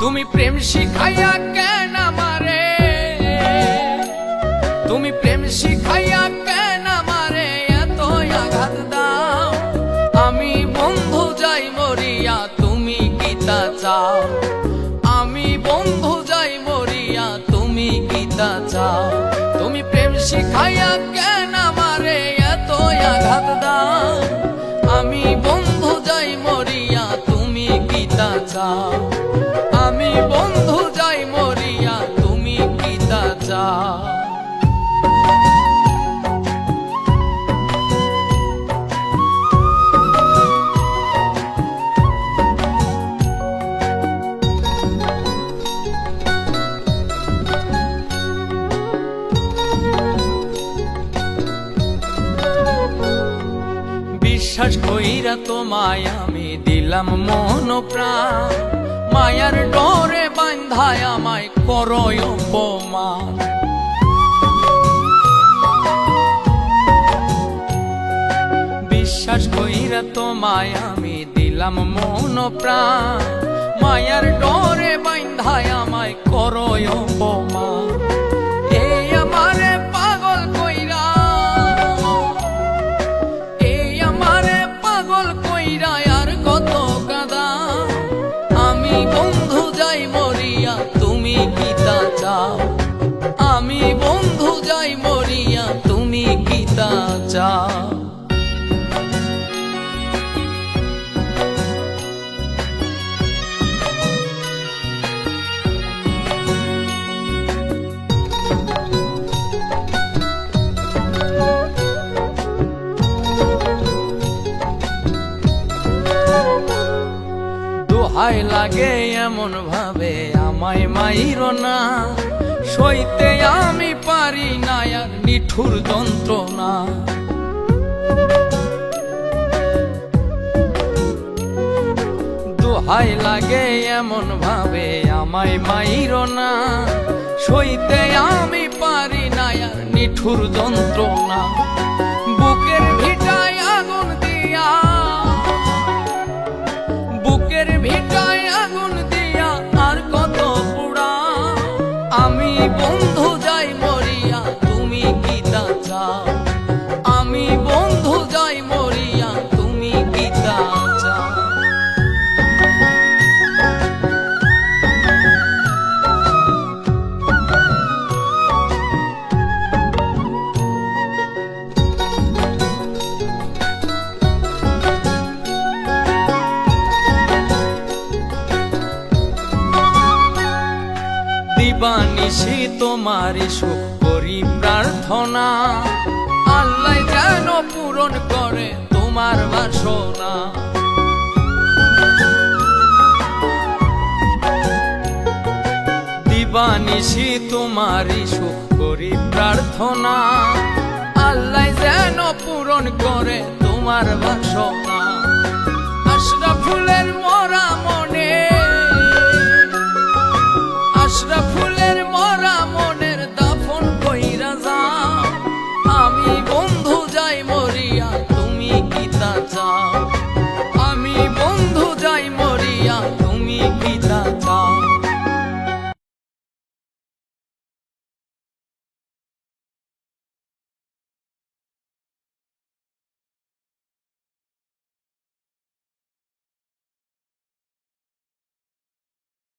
তুমি প্রেম শিখাইয়া কেন আমারে? তুমি প্রেম শিখাইয়া বিশ্বাস কইরা তোমায় আমি দিলাম মন প্রাণ। মায়ার ডরে বান্ধায় আমায় করয় অপমান। বিশ্বাস কইরা তোমায় আমি দিলাম মন প্রাণ। মায়ার ডরে গীতা আমি বন্ধু যাই মরিয়া তুমি গীতা চাও। দোহাই লাগে এমন ভাবে, আমায় মাইর না। সইতে আমি পারি না আর নিঠুর যন্ত্রণা। দোহাই লাগে এমন ভাবে, আমায় মাইর না। সইতে আমি পারি না আর নিঠুর যন্ত্রণা। দিবানিশি তোমারই সুখ করি প্রার্থনা। আল্লাহ যেন পূরণ করে তোমার বাসনা। দিবানিশি তোমারই সুখ করি প্রার্থনা। আল্লাহ যেন পূরণ করে তোমার বাসনা।